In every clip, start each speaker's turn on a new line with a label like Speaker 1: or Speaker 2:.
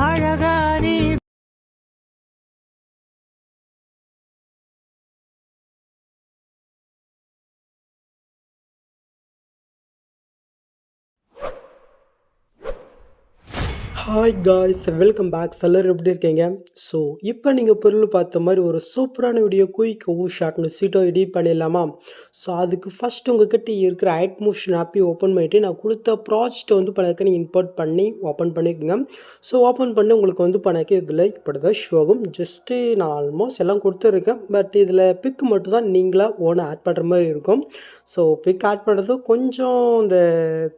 Speaker 1: அழகா
Speaker 2: hi guys welcome back எல்லோரும் எப்படி இருக்கீங்க? ஸோ இப்போ நீங்கள் பொருள் பார்த்த மாதிரி ஒரு சூப்பரான வீடியோ குயிக் ஊ ஷாட்னு சீட்டோ எடிட் பண்ணிடலாமா? ஸோ அதுக்கு ஃபஸ்ட் உங்ககிட்ட இருக்கிற ஐட் மோஷன் ஆப்பி ஓப்பன் பண்ணிவிட்டு நான் கொடுத்த ப்ராஜெக்ட்டை வந்து பண்ணக்க நீங்கள் இம்போர்ட் பண்ணி ஓப்பன் பண்ணிக்கோங்க. ஸோ ஓப்பன் பண்ணி உங்களுக்கு வந்து பண்ணக்க இதில் இப்படி தான் ஷோ ஆகும். ஜஸ்ட்டு நான் ஆல்மோஸ்ட் எல்லாம் கொடுத்துருக்கேன். பட் இதில் பிக் மட்டும் தான் நீங்களாக ஓனாக ஆட் பண்ணுற மாதிரி இருக்கும். ஸோ பிக் ஆட் பண்ணுறது கொஞ்சம் இந்த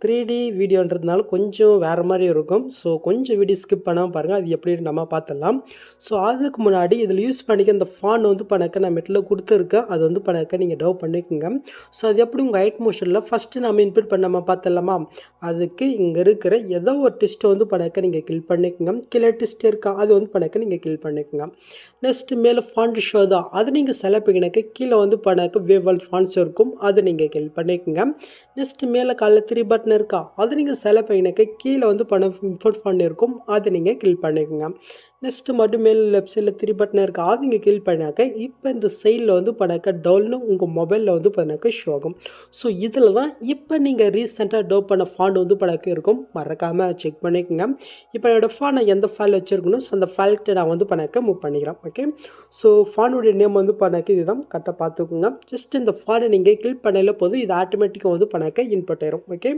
Speaker 2: த்ரீ டி வீடியோன்றதுனால கொஞ்சம் வேறு மாதிரி இருக்கும். ஸோ கொஞ்சம் வீடியோ ஸ்கிப் பண்ணாமல் பாருங்கள் அது எப்படி நம்ம பார்த்துடலாம். ஸோ அதுக்கு முன்னாடி இதில் யூஸ் பண்ணிக்க இந்த ஃபான் வந்து பணக்க நான் மெட்டில் கொடுத்துருக்கேன். அது வந்து பணக்க நீங்கள் டவ் பண்ணிக்கோங்க. ஸோ அது எப்படி உங்கள் ஹைட் மோஷனில் ஃபஸ்ட்டு நம்ம இன்புட் பண்ணாமல் பார்த்துடலாமா? அதுக்கு இங்கே இருக்கிற ஏதோ ஒரு டிஸ்ட்டை வந்து பணக்க நீங்கள் கில் பண்ணிக்கோங்க. கீழே டிஸ்ட் இருக்கா? அது வந்து பணக்க நீங்கள் கில் பண்ணிக்கோங்க. நெக்ஸ்ட்டு மேலே ஃபாண்ட் ஷோ தான். அது நீங்கள் செலக்ட் பண்ணிக்க கீழே வந்து பணக்கு வேவல் ஃபாண்ட்ஸ் இருக்கும். அது நீங்கள் கில் பண்ணிக்கோங்க. நெக்ஸ்ட்டு மேலே காலைல த்ரீ பட்டன் இருக்கா? அது நீங்கள் செலக்ட் பண்ணிக்க கீழே வந்து பணம் இம்போர்ட் ஃபாண்ட் இருக்கும். அதை நீங்கள் கில் பண்ணிக்கோங்க. நெக்ஸ்ட்டு மட்டும் மேல் லெஃப்ட் சைடில் த்ரீ பட்டன் இருக்குது அது நீங்கள் கிளிக் பண்ணாக்க இப்போ இந்த சைடில் வந்து பண்ணாக்க டவுன்னு உங்கள் மொபைலில் வந்து பண்ணாக்க ஷோ ஆகும் ஸோ இதில் தான் இப்போ நீங்கள் ரீசெண்டாக டவுன் பண்ண ஃபாண்ட் வந்து பண்ணாக்க இருக்கும். மறக்காமல் செக் பண்ணிக்கோங்க. இப்போ என்னோடய ஃபான் நான் எந்த ஃபைல் வச்சுருக்கணும் ஸோ அந்த ஃபைல்கிட்ட நான் வந்து பண்ணாக்க மூவ் பண்ணிக்கிறேன். ஓகே ஸோ ஃபானுடைய நேம் வந்து பண்ணாக்க இதுதான். கரெக்டாக பார்த்துக்கோங்க. ஜஸ்ட் இந்த ஃபானை நீங்கள் கிளிக் பண்ணல போதும் இது ஆட்டோமேட்டிக்காக வந்து பண்ணாக்க இன்புட் ஆயிரும். ஓகே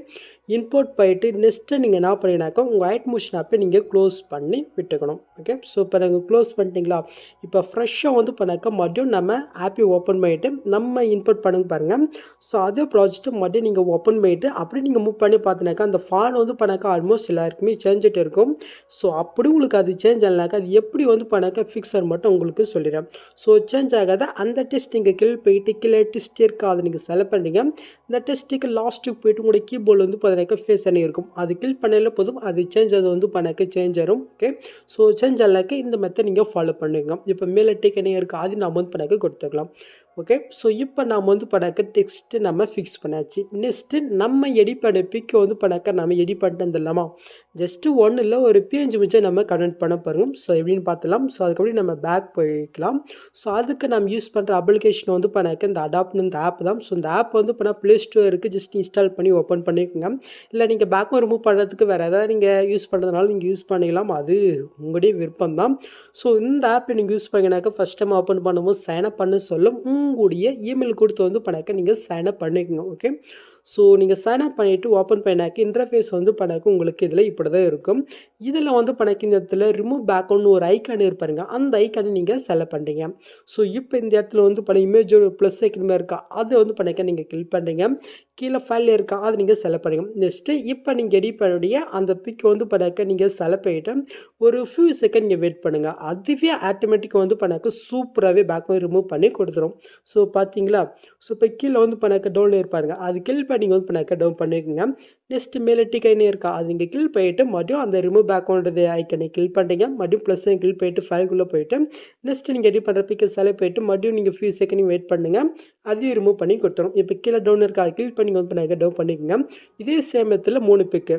Speaker 2: இன்போர்ட் போயிட்டு நெக்ஸ்ட்டு நீங்கள் என்ன பண்ணினாக்கா உங்கள் ஐட் மோஷன் ஆப்பை நீங்கள் க்ளோஸ் பண்ணி விட்டுக்கணும். ஓகே ஸோ இப்போ நாங்கள் க்ளோஸ் பண்ணிட்டீங்களா? இப்போ ஃப்ரெஷ்ஷாக வந்து பண்ணாக்கா மறுபடியும் நம்ம ஆப்பை ஓப்பன் பண்ணிவிட்டு நம்ம இன்புட் பண்ணுங்க பாருங்கள் ஸோ அதே ப்ராஜெக்ட்டு மறுபடியும் நீங்கள் ஓப்பன் பண்ணிவிட்டு அப்படி நீங்கள் மூவ் பண்ணி பார்த்தினாக்கா அந்த ஃபான் வந்து பண்ணாக்கா ஆல்மோஸ்ட் எல்லாருக்குமே சேஞ்சிட்டு இருக்கும். ஸோ அப்படி உங்களுக்கு அது சேஞ்ச் ஆகலனாக்கா அது எப்படி வந்து பண்ணாக்கா ஃபிக்ஸர் மட்டும் உங்களுக்கு சொல்லிடுறேன். ஸோ சேஞ்ச் ஆகாத அந்த டெஸ்ட் நீங்கள் கீழே போயிட்டு கீழே டெஸ்ட் இருக்கா அதை நீங்கள் செலக்ட் பண்ணுறீங்க இந்த டெஸ்ட்டுக்கு லாஸ்ட்டுக்கு போயிட்டு உங்களுடைய கீபோர்டு வந்து பார்த்தினாக்கா ஃபேஸ் பண்ணி இருக்கும் அது கில் பண்ணல போதும் அது சேஞ்ச் அது வந்து பண்ணாக்க சேஞ்ச் ஆகும் ஓகே ஸோ சேஞ்ச் ஆகலாக்க இந்த மெத்தட் நீங்கள் ஃபாலோ பண்ணுங்க. இப்போ மேலே டேக் என்ன இருக்குது அது நம்ம வந்து பண்ணாக்க கொடுத்துக்கலாம் ஓகே ஸோ இப்போ நம்ம வந்து பண்ணாக்க டெக்ஸ்ட்டு நம்ம ஃபிக்ஸ் பண்ணாச்சு. நெக்ஸ்ட்டு நம்ம எடி பண்ண பிக்கை வந்து பண்ணாக்க நம்ம எடி பண்ணிட்டு வந்துடலாமா ஜஸ்ட்டு ஒன்று இல்லை ஒரு பிஎன்ஜி மிச்சம் நம்ம கனெக்ட் பண்ண போகிறோம் ஸோ எப்படின்னு பார்த்துலாம். ஸோ அதுக்கப்புறம் நம்ம பேக் போய்க்கலாம். ஸோ அதுக்கு நம்ம யூஸ் பண்ணுற அப்ளிகேஷன் வந்து பண்ணாக்க இந்த அடாப்ட்னு இந்த ஆப் தான். ஸோ இந்த ஆப் வந்து பண்ணால் ப்ளே ஸ்டோருக்கு ஜஸ்ட் இன்ஸ்டால் பண்ணி ஓப்பன் பண்ணிக்கோங்க. இல்லை நீங்கள் பேக்கும் ரிமூவ் பண்ணுறதுக்கு வேறு எதாவது நீங்கள் யூஸ் பண்ணுறதுனால நீங்கள் யூஸ் பண்ணிக்கலாம். அது உங்களுடைய விருப்பம் தான். ஸோ இந்த ஆப் நீங்கள் யூஸ் பண்ணினாக்க ஃபஸ்ட் டைம் ஓப்பன் பண்ணும்போது சைன் அப் பண்ண சொல்லும். உங்களுடைய இமெயில் கொடுத்து வந்து பண்ணாக்க நீங்கள் சைன் அப் பண்ணிக்கோங்க. ஓகே ஸோ நீங்கள் சைன் அப் பண்ணிவிட்டு ஓப்பன் பண்ணாக்கி இன்டர்ஃபேஸ் வந்து பண்ணாக்க உங்களுக்கு இதில் இப்படி தான் இருக்கும். இதில் வந்து பண்ணாக்க இந்த இடத்துல ரிமூவ் பேக்னு ஒரு ஐக்கான் இருப்பாருங்க அந்த ஐக்கானை நீங்கள் செலக்ட் பண்ணுறீங்க ஸோ இப்போ இந்த இடத்துல வந்து பண்ண இமேஜ் ஒரு ப்ளஸ் மாதிரி இருக்கா அதை வந்து பண்ணாக்க நீங்கள் கிளிக் பண்ணுறீங்க கீழே ஃபைல் இருக்கா அதை நீங்கள் செலக்ட் பண்ணுங்க நெக்ஸ்ட்டு இப்போ நீங்கள் எடிட் பண்ணுடைய அந்த பிக் வந்து பண்ணாக்க நீங்கள் செலக்ட் பண்ணிவிட்டு ஒரு ஃபியூ செகண்ட் நீங்கள் வெயிட் பண்ணுங்கள் அதுவே ஆட்டோமேட்டிக்காக வந்து பண்ணாக்க சூப்பராகவே பேக் ரிமூவ் பண்ணி கொடுத்துரும். ஸோ பார்த்தீங்களா ஸோ இப்போ கீழே வந்து பண்ணாக்க டவுன் இருப்பாருங்க அது கில் பண்ணி நீங்கள் வந்து பண்ணாக்க டவுன் பண்ணிக்கோங்க. நெக்ஸ்ட் மேலே டிக்கைனே இருக்கா? அது நீங்கள் கில் போயிட்டு மறுபடியும் அந்த ரிமூவ் பேக்ரவுண்ட் ஐக்கனை கில் பண்ணுறீங்க மறுபடியும் ப்ளஸ் கில் போயிட்டு ஃபைல்குள்ளே போயிட்டு நெக்ஸ்ட் நீங்கள் எடிட் பண்ணுற பிக்கை செலக்ட் போயிட்டு மறுபடியும் நீங்கள் ஃபியூ செகண்ட் வெயிட் பண்ணுங்கள் அதையும் ரிமூவ் பண்ணி கொடுத்துரும் இப்போ கீழே டவுன் இருக்கா கிளிக் பண்ணி வந்து பண்ணாக்க டவுன் பண்ணிக்கோங்க. இதே சேமத்தில் மூணு பிக்கு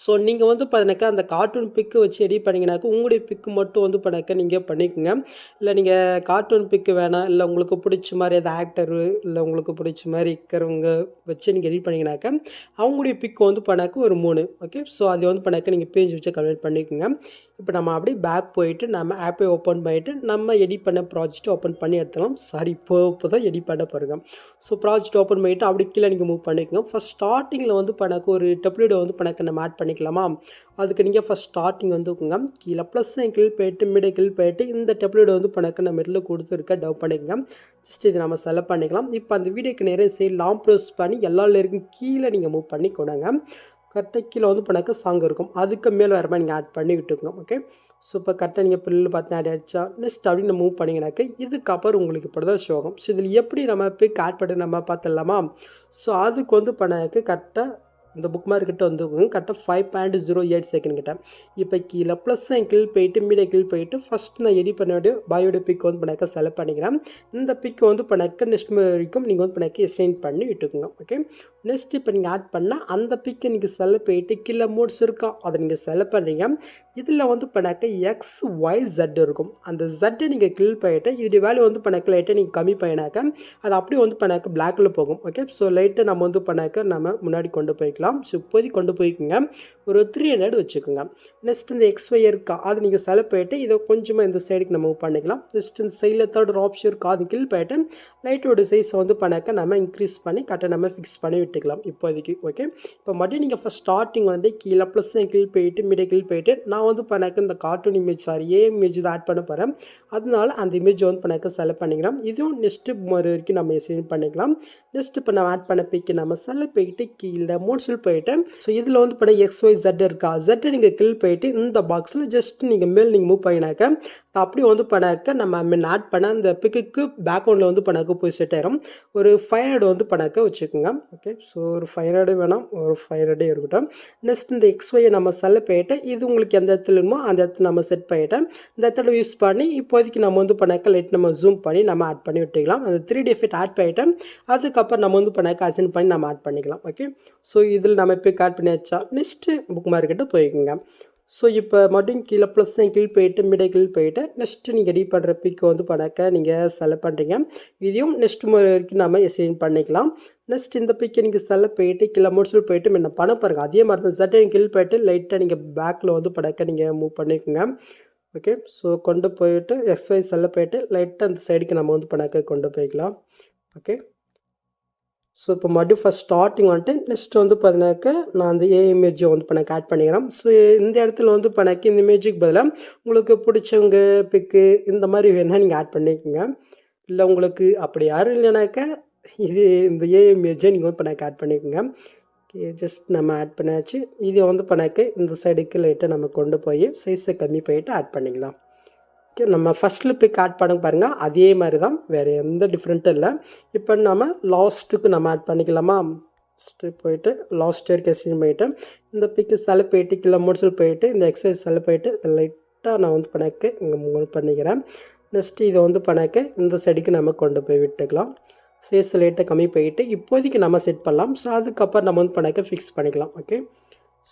Speaker 2: ஸோ நீங்கள் வந்து பார்த்தினாக்கா அந்த கார்ட்டூன் பிக்கு வச்சு எடிட் பண்ணிங்கனாக்கா உங்களுடைய பிக்கு மட்டும் வந்து பண்ணாக்க நீங்கள் பண்ணிக்கோங்க. இல்லை நீங்கள் கார்ட்டூன் பிக்கு வேணாம். இல்லை உங்களுக்கு பிடிச்ச மாதிரி எதாவது ஆக்டரு இல்லை உங்களுக்கு பிடிச்ச மாதிரி இருக்கிறவங்க வச்சு நீங்கள் எடிட் பண்ணிங்கனாக்கா அவங்களுடைய பிக்கு வந்து பண்ணாக்க ஒரு மூணு. ஓகே ஸோ அதை வந்து பண்ணாக்க நீங்கள் பேஜ் வச்சு கன்வெர்ட் பண்ணிக்கோங்க. இப்போ நம்ம அப்படியே பேக் போயிட்டு நம்ம ஆப்பை ஓப்பன் பண்ணிவிட்டு நம்ம எடிட் பண்ண ப்ராஜெக்ட் ஓப்பன் பண்ணி எடுத்துக்கலாம் சாரி இப்போ இப்போ தான் எடிட் பண்ண போகிறோம் ஸோ ப்ராஜெக்ட் ஓப்பன் பண்ணிவிட்டு அப்படி கீழே நீங்கள் மூவ் பண்ணிக்கோங்க. ஃபஸ்ட் ஸ்டார்டிங்கில் வந்து பணக்கு ஒரு டெப்ளியூடோ வந்து பண்ணாக்க நம்ம ஆட் பண்ணிக்கலாமா? அதுக்கு நீங்கள் ஃபஸ்ட் ஸ்டார்டிங் வந்துக்குங்க கீழே ப்ளஸ் கில் போயிட்டு மிடை கில் போயிட்டு இந்த டெப்ளேட் வந்து பண்ணாக்க நம்ம மிடில் கொடுத்துருக்க டவ் பண்ணிக்கோங்க. ஜஸ்ட் இது நம்ம செலக்ட் பண்ணிக்கலாம். இப்போ அந்த வீடியோக்கு நேரம் சரி லாங் ப்ரெஸ் பண்ணி எல்லா லேருக்கும் கீழே நீங்கள் மூவ் பண்ணி கொடுங்க கரெக்டாக கீழே வந்து பண்ணாக்க சாங் இருக்கும். அதுக்கு மேலே வேறு மாதிரி நீங்கள் ஆட் பண்ணி விட்டுக்கோங்க ஓகே ஸோ இப்போ கரெக்டாக நீங்கள் பில்லு பார்த்து ஆட் ஆகிடுச்சா நெக்ஸ்ட் அப்படின்னு மூவ் பண்ணிங்கனாக்க இதுக்கப்புறம் உங்களுக்கு இப்படி தான் ஷோ ஆகும் ஸோ இதில் எப்படி நம்ம பிக் ஆட் பண்ணி நம்ம பார்த்துடலாமா? ஸோ அதுக்கு வந்து பண்ணாக்க கரெக்டாக இந்த புக் மார்க்கிட்ட வந்து கரெக்டாக five point zero eight second கிட்ட. இப்போ கீழே ப்ளஸ் கில் போயிட்டு மீடியா கில் போயிட்டு ஃபஸ்ட் நான் எடிட் பண்ண பாயோட பிக் வந்து பண்ணாக்க செலக்ட் பண்ணிக்கிறேன். இந்த பிக் வந்து பண்ணாக்க நெக்ஸ்ட் வரைக்கும் நீங்கள் வந்து பண்ணாக்க எக்ஸ்டெண்ட் பண்ணி விட்டுக்குங்க ஓகே நெக்ஸ்ட் இப்போ நீங்கள் ஆட் பண்ணால் அந்த பிக்கை நீங்கள் செலக்ட் போயிட்டு கீழே மோட்ஸ் இருக்கா அதை நீங்கள் செலக்ட் பண்ணுறீங்க இதில் வந்து பண்ணாக்க எக்ஸ் ஒய் ஜெட் இருக்கும். அந்த ஜெட்டை நீங்கள் கில் பண்ணிட்டு இதோடைய வேல்யூ வந்து பண்ணாக்க லைட்டாக நீங்கள் கம்மி பண்ணினாக்க அது அப்படியே வந்து பண்ணாக்க பிளாக்கில் போகும். ஓகே ஸோ லைட்டை நம்ம வந்து பண்ணாக்க நம்ம முன்னாடி கொண்டு போய்க்கலாம். ஸோ இப்போதைக்கு கொண்டு போய்க்குங்க. ஒரு த்ரீ ஹண்ட்ரட் வச்சுக்கோங்க. நெக்ஸ்ட் இந்த எக்ஸ் ஒய் இருக்கா? அது நீங்கள் செலக்ட் பண்ணிட்டு இதை கொஞ்சமாக இந்த சைடுக்கு நம்ம பண்ணிக்கலாம். நெக்ஸ்ட் இந்த சைடில் தேர்ட் ஒரு ஆப்ஷன் இருக்கா? அது கில் பண்ணிட்டு லைட்டோட சைஸை வந்து பண்ணாக்க நம்ம இன்க்ரீஸ் பண்ணி கரெக்டாக நம்ம ஃபிக்ஸ் பண்ணி விட்டுக்கலாம் இப்போதைக்கு ஓகே இப்போ மறுபடியும் நீங்கள் ஃபஸ்ட் ஸ்டார்டிங் வந்து கீழே ப்ளஸ் கீழ் போயிட்டு மிடை கீழ் போயிட்டு நான் வந்து பண்ணாக்க இந்த cartoon image sorry a image இதை ஆட் பண்ண போகிறேன் அதனால அந்த இமேஜ் வந்து பண்ணாக்க செலக்ட் பண்ணிக்கலாம். இதுவும் நெக்ஸ்ட்டு வரைக்கும் நம்ம சென்ட் பண்ணிக்கலாம். நெக்ஸ்ட் இப்போ நம்ம ஆட் பண்ண பிக்கு நம்ம செல்ல போயிட்டு கீழே மோட்ஸில் போயிட்டு ஸோ இதில் வந்து பண்ண எக்ஸ் ஒய் ஜெட் இருக்கா? ஜெட்டை நீங்கள் கில் போயிட்டு இந்த பாக்ஸில் ஜஸ்ட் நீங்கள் மேல் நீங்கள் மூவ் பண்ணினாக்க அப்படி வந்து பண்ணாக்க நம்ம மின் ஆட் பண்ண அந்த பிக்குக்கு பேக்ரவுண்டில் வந்து பண்ணாக்க போய் செட் ஆயிரும். ஒரு ஃபைவ் ஹண்ட்ரட் வந்து பண்ணாக்க வச்சுக்கோங்க. ஓகே ஸோ ஒரு ஃபைவ் ஹண்ட்ரட் வேணாம். ஒரு ஃபைவ் ஹண்ட்ரடே இருக்கட்டும். நெக்ஸ்ட் இந்த எக்ஸ் ஒய்யை நம்ம செல்ல போயிட்டு இது உங்களுக்கு எந்த இடத்துல இருக்குமோ அந்த இடத்துல நம்ம செட் பண்ணிவிட்டு இந்த இடத்துல யூஸ் பண்ணி இப்போதைக்கு நம்ம வந்து பண்ணாக்க லைட் நம்ம ஜூம் பண்ணி நம்ம ஆட் பண்ணி விட்டுக்கலாம். அந்த த்ரீ டி எஃபெக்ட் ஆட் பண்ணிவிட்டு அதுக்கப்புறம் நம்ம வந்து பண்ணாக்க அசைன் பண்ணி நம்ம ஆட் பண்ணிக்கலாம் ஓகே ஸோ இதில் நம்ம இப்போ ஆட் பண்ணியாச்சா நெக்ஸ்ட்டு புக் மார்க்கெட்டை போய்க்குங்க. ஸோ இப்போ மறுபடியும் கீழே ப்ளஸ் கீழ் போயிட்டு மிடை கீழ் போயிட்டு நெக்ஸ்ட்டு நீங்கள் ரெடி பண்ணுற பிக்கு வந்து பணக்க நீங்கள் செலக்ட் பண்ணுறீங்க இதையும் நெக்ஸ்ட் முறை வரைக்கும் நம்ம எசைன் பண்ணிக்கலாம். நெக்ஸ்ட் இந்த பிக்கை நீங்கள் செலக்ட் போயிட்டு கீழே முடிச்சுட்டு போயிட்டு என்ன பண்ண பாருங்கள் அதே மாதிரி தான் சட்டன் கீழ் போயிட்டு லைட்டாக நீங்கள் பேக்கில் வந்து படக்க நீங்கள் மூவ் பண்ணிக்கோங்க. ஓகே ஸோ கொண்டு போயிட்டு எக்ஸ்வைஸ் செல்ல போயிட்டு லைட்டாக அந்த சைடுக்கு நம்ம வந்து பணக்க கொண்டு போய்க்கலாம். ஓகே ஸோ இப்போ மறுபடியும் ஃபஸ்ட் ஸ்டார்டிங் வந்துட்டு நெக்ஸ்ட் வந்து பார்த்தீங்கன்னாக்க நான் அந்த ஏ இமேஜை வந்து இப்போ எனக்கு ஆட் பண்ணிக்கிறேன். ஸோ இந்த இடத்துல வந்து இப்போ எனக்கு இந்த இமேஜுக்கு பதிலாக உங்களுக்கு பிடிச்சவங்க பிக்கு இந்த மாதிரி வேணால் நீங்கள் ஆட் பண்ணிக்கோங்க. இல்லை உங்களுக்கு அப்படி யாரும் இல்லைனாக்கா இது இந்த ஏ இமேஜை நீங்கள் வந்து இப்போ எனக்கு ஆட் பண்ணிக்கோங்க. ஓகே ஜஸ்ட் நம்ம ஆட் பண்ணியாச்சு இதை வந்து பண்ணாக்க இந்த சைடுக்கு லைட்டாக நம்ம கொண்டு போய் சைஸை கம்மி பண்ணிவிட்டு ஆட் பண்ணிக்கலாம். ஓகே நம்ம ஃபஸ்ட்டில் பிக் ஆட் பண்ண பாருங்கள் அதே மாதிரி தான் வேறு எந்த டிஃப்ரெண்ட்டும் இல்லை. இப்போ நம்ம லாஸ்ட்டுக்கு நம்ம ஆட் பண்ணிக்கலாமா? ஃபஸ்ட்டு போயிட்டு லாஸ்ட் வரைக்கும் கெஸ்டின் போயிட்டு இந்த பிக்கு செல போயிட்டு கீழே முடிச்சல் போயிட்டு இந்த எக்ஸசைஸ் செல போயிட்டு லைட்டாக நான் வந்து பண்ணக்கு இங்கே மூவ் பண்ணிக்கிறேன். நெக்ஸ்ட்டு இதை வந்து பண்ணாக்க இந்த செடிக்கு நம்ம கொண்டு போய் விட்டுக்கலாம். சேஸ் லைட்டை கம்மி போயிட்டு இப்போதைக்கு நம்ம செட் பண்ணலாம். ஸோ அதுக்கப்புறம் நம்ம வந்து பண்ணக்க ஃபிக்ஸ் பண்ணிக்கலாம் ஓகே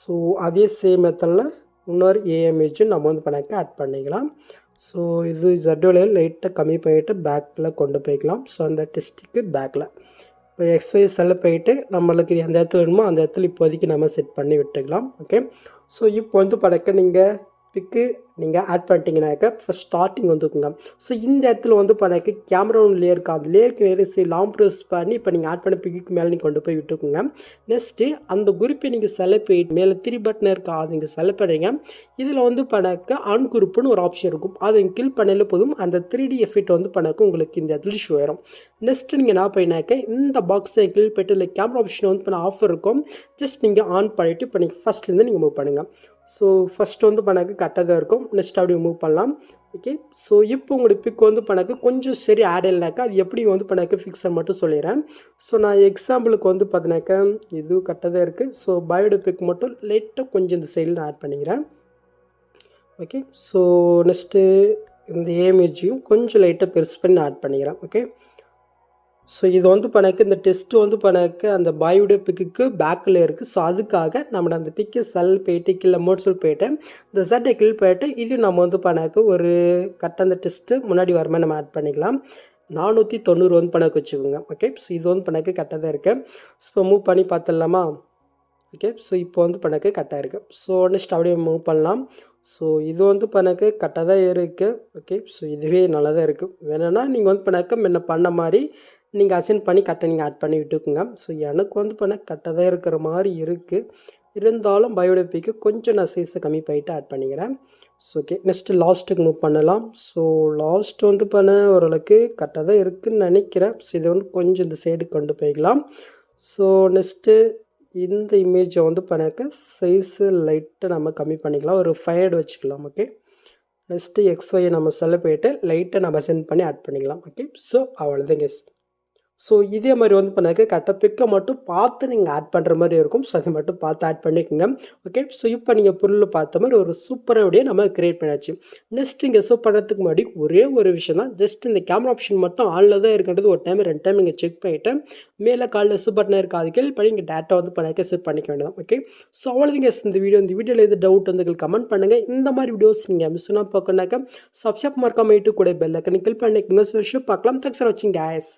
Speaker 2: ஸோ அதே சேம் மெத்தடில் இன்னொரு ஏஎம்ஹெச்சும் நம்ம வந்து பண்ணக்க ஆட் பண்ணிக்கலாம். ஸோ இது ஜட்டோல லைட்டாக கம்மி பண்ணிவிட்டு பேக்கில் கொண்டு போய்க்கலாம். ஸோ அந்த டெஸ்ட்டுக்கு பேக்கில் இப்போ எக்ஸ்ஒய் செல்ல போயிட்டு நம்மளுக்கு எந்த இடத்துல வேணுமோ அந்த இடத்துல இப்போதைக்கு நம்ம செட் பண்ணி விட்டுக்கலாம். ஓகே ஸோ இப்போ வந்து படக்க நீங்கள் பிக்கு நீங்கள் ஆட் பண்ணிட்டீங்கனாக்க ஃபஸ்ட் ஸ்டார்டிங் வந்துக்குங்க ஸோ இந்த இடத்துல வந்து பண்ணாக்க கேமரா ஒன்று லேயர் இருக்கா அந்த லேயருக்கு நேரம் சரி லாங் ப்ரெஸ் பண்ணி இப்போ நீங்கள் ஆட் பண்ண பிக்கு மேலே நீங்கள் கொண்டு போய் விட்டுக்குங்க. நெக்ஸ்ட்டு அந்த குரூப்பை நீங்கள் செலக்ட் போயிட்டு மேலே த்ரீ பட்டன் இருக்கா அது நீங்கள் செலக்ட் பண்ணுறீங்க இதில் வந்து பண்ணாக்க ஆன் குரூப்புன்னு ஒரு ஆப்ஷன் இருக்கும். அதை கில் பண்ணல போதும் அந்த த்ரீ டி எஃபெக்ட் வந்து பண்ணாக்க உங்களுக்கு இந்த இடத்துல ஷோ ஆயிரும். நெக்ஸ்ட்டு நீங்கள் என்ன பண்ணினாக்க இந்த பாக்ஸை கிளிக் போய்ட்டு இல்லை கேமரா ஆப்ஷன் வந்து பண்ண ஆஃபர் இருக்கும். ஜஸ்ட் நீங்கள் ஆன் பண்ணிவிட்டு இப்போ நீங்கள் ஃபஸ்ட்லேருந்து நீங்கள் மூவ் பண்ணுங்கள் ஸோ ஃபஸ்ட்டு வந்து பண்ணாக்க கரெக்டாக தான் இருக்கும். நெக்ஸ்ட் அப்படியே மூவ் பண்ணலாம். ஓகே ஸோ இப்போ உங்களோட பிக் வந்து பண்ணாக்க கொஞ்சம் சரி ஆட் இல்லைனாக்கா அது எப்படி வந்து பண்ணாக்க ஃபிக்ஸர் மட்டும் சொல்லிடுறேன். ஸோ நான் எக்ஸாம்பிளுக்கு வந்து பார்த்தினாக்கா இது கரெக்டாக தான் இருக்குது ஸோ பயோட பிக் மட்டும் லைட்டாக கொஞ்சம் இந்த சைடில் நான் ஆட் பண்ணிக்கிறேன். ஓகே ஸோ நெக்ஸ்ட்டு இந்த ஏமேஜையும் கொஞ்சம் லைட்டாக பெருசு பண்ணி ஆட் பண்ணிக்கிறேன். ஓகே ஸோ இது வந்து பண்ணக்கு இந்த டெஸ்ட்டு வந்து பண்ணக்கு அந்த பாயுடைய பிக்குக்கு பேக்கில் இருக்குது ஸோ அதுக்காக நம்ம அந்த பிக்கு செல் போயிட்டு கீழே மோட்ஸில் போயிட்டு இந்த சட்டை கில் போயிட்டு இது நம்ம வந்து பண்ணக்கு. ஒரு கரெக்டாக அந்த டெஸ்ட்டு முன்னாடி வர நம்ம ஆட் பண்ணிக்கலாம். நானூற்றி தொண்ணூறு வந்து பணக்கு வச்சுக்கோங்க. ஓகே ஸோ இது வந்து பண்ணக்கு கரெக்டாக தான் இருக்குது ஸோ இப்போ மூவ் பண்ணி பார்த்துடலாமா? ஓகே ஸோ இப்போ வந்து பண்ணக்கு கரெக்டாக இருக்குது ஸோ நெக்ஸ்ட் அப்படியே மூவ் பண்ணலாம். ஸோ இது வந்து பண்ணாக்க கரெக்டாக தான் இருக்குது ஓகே ஸோ இதுவே நல்லா தான் இருக்குது வேணும்னா நீங்கள் வந்து பண்ணாக்க முன்ன பண்ண மாதிரி நீங்கள் அசைன் பண்ணி கரெக்டாக நீங்கள் ஆட் பண்ணி விட்டுக்குங்க. ஸோ எனக்கு வந்து பண்ண கரெக்டாக தான் இருக்கிற மாதிரி இருக்குது இருந்தாலும் பயோடபிக்கு கொஞ்சம் நான் சைஸை கம்மி பண்ணிவிட்டு ஆட் பண்ணிக்கிறேன். ஸோ ஓகே நெக்ஸ்ட்டு லாஸ்ட்டுக்கு மூவ் பண்ணலாம். ஸோ லாஸ்ட் வந்து பண்ண ஓரளவுக்கு கரெக்டாக தான் இருக்குதுன்னு நினைக்கிறேன். ஸோ இதை வந்து கொஞ்சம் இந்த சைடு கொண்டு போய்க்கலாம். ஸோ நெக்ஸ்ட்டு இந்த இமேஜை வந்து பண்ணாக்க சைஸு லைட்டை நம்ம கம்மி பண்ணிக்கலாம். ஒரு ஃபைவ் ஹண்ட்ரட் வச்சுக்கலாம் ஓகே நெக்ஸ்ட்டு எக்ஸ்ஒயை நம்ம சொல்ல போயிட்டு லைட்டை நம்ம சென்ட் பண்ணி ஆட் பண்ணிக்கலாம் ஓகே ஸோ அவ்வளோதான் கெஸ் ஸோ இதே மாதிரி வந்து பண்ணாக்க கரெக்டாக பிக்கை மட்டும் பார்த்து நீங்கள் ஆட் பண்ணுற மாதிரி இருக்கும். ஸோ அதை மட்டும் பார்த்து ஆட் பண்ணிக்கோங்க. ஓகே ஸோ இப்போ நீங்கள் பொருள் பார்த்த மாதிரி ஒரு சூப்பரான வீடியோ நம்ம கிரியேட் பண்ணியாச்சு. நெக்ஸ்ட் இங்கே சூப் பண்ணுறதுக்கு முன்னாடி ஒரே ஒரு விஷயம் தான். ஜஸ்ட் இந்த கேமரா ஆப்ஷன் மட்டும் ஆளில் தான் இருக்கின்றது ஒரு டைம் ரெண்டு டைம் நீங்கள் செக் பண்ணிவிட்டு மேலே காலில் சூப் பட்டன் இருக்குது. அது கேள்வி பண்ணி நீங்கள் டேட்டா வந்து பண்ணாக்க செட் பண்ணிக்க வேண்டியதான் ஓகே ஸோ அவ்வளோதிங்க இந்த வீடியோ இந்த வீடியோவில் எது டவுட் வந்து கமெண்ட் பண்ணுங்கள் இந்த மாதிரி வீடியோஸ் நீங்கள் மிஸ் பண்ணால் பார்க்கணுனாக்கா சப்ஸ்கிரைப் மறக்காம யூடியூப் கூட பெல்லை ஐக்கனை கிளிக் பண்ணிக்கோங்க. ஸோ பார்க்கலாம். தேங்க்ஸ் ஃபார் வாட்சிங் கேஸ்